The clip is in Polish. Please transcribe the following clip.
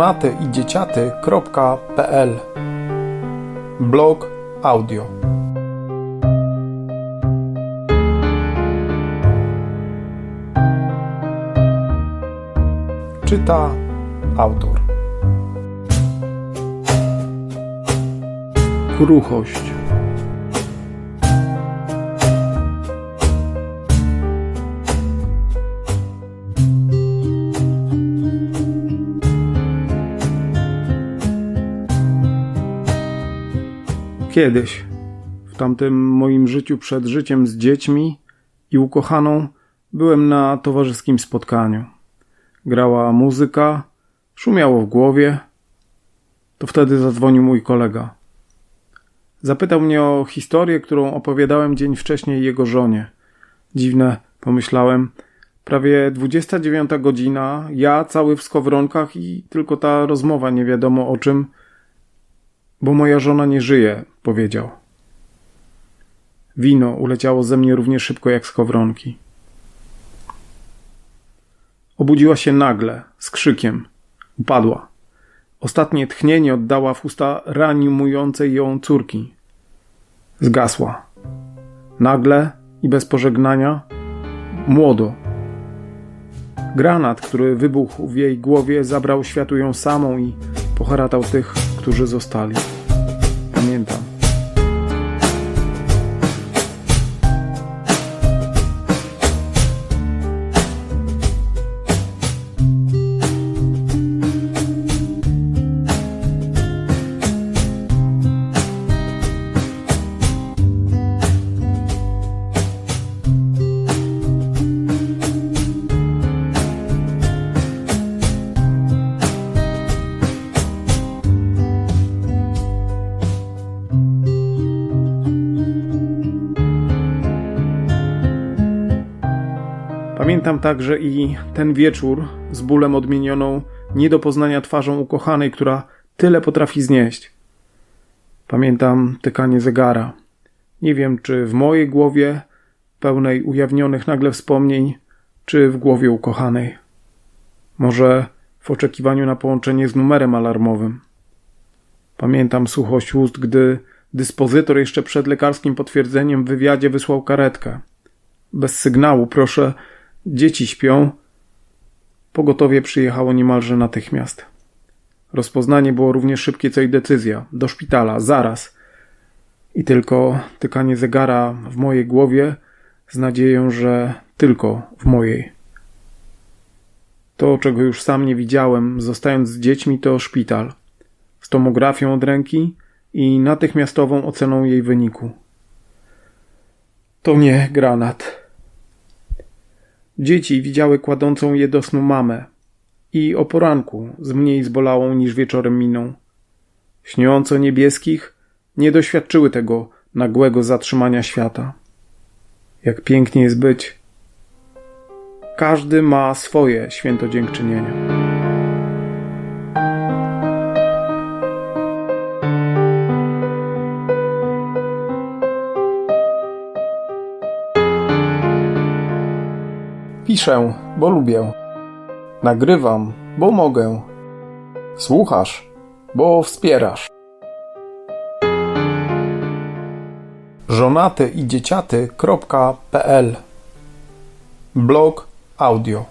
żonaty i dzieciaty.pl Blog audio. Czyta autor. Kruchość Kiedyś, w tamtym moim życiu przed życiem z dziećmi i ukochaną, byłem na towarzyskim spotkaniu. Grała muzyka, szumiało w głowie. To wtedy zadzwonił mój kolega. Zapytał mnie o historię, którą opowiadałem dzień wcześniej jego żonie. Dziwne, pomyślałem. Prawie 29 godzina, ja cały w skowronkach i tylko ta rozmowa nie wiadomo o czym, bo moja żona nie żyje, powiedział. Wino uleciało ze mnie równie szybko jak skowronki. Obudziła się nagle, z krzykiem. Upadła. Ostatnie tchnienie oddała w usta reanimującej ją córki. Zgasła. Nagle i bez pożegnania, młodo. Granat, który wybuchł w jej głowie, zabrał światu ją samą i poharatał tych, którzy zostali. Pamiętam. Pamiętam także i ten wieczór z bólem odmienioną, nie do poznania twarzą ukochanej, która tyle potrafi znieść. Pamiętam tykanie zegara. Nie wiem, czy w mojej głowie, pełnej ujawnionych nagle wspomnień, czy w głowie ukochanej. Może w oczekiwaniu na połączenie z numerem alarmowym. Pamiętam suchość ust, gdy dyspozytor jeszcze przed lekarskim potwierdzeniem w wywiadzie wysłał karetkę. Bez sygnału, proszę, Dzieci śpią. Pogotowie przyjechało niemalże natychmiast. Rozpoznanie było równie szybkie co i decyzja. Do szpitala, zaraz. I tylko tykanie zegara w mojej głowie z nadzieją, że tylko w mojej. To, czego już sam nie widziałem, zostając z dziećmi, to szpital. Z tomografią od ręki i natychmiastową oceną jej wyniku. To nie granat. Dzieci widziały kładącą je do snu mamę i o poranku z mniej zbolałą niż wieczorem miną. Śniąco niebieskich nie doświadczyły tego nagłego zatrzymania świata. Jak pięknie jest być. Każdy ma swoje święto dziękczynienia. Piszę, bo lubię. Nagrywam, bo mogę. Słuchasz, bo wspierasz. żonaty i dzieciaty.pl Blog audio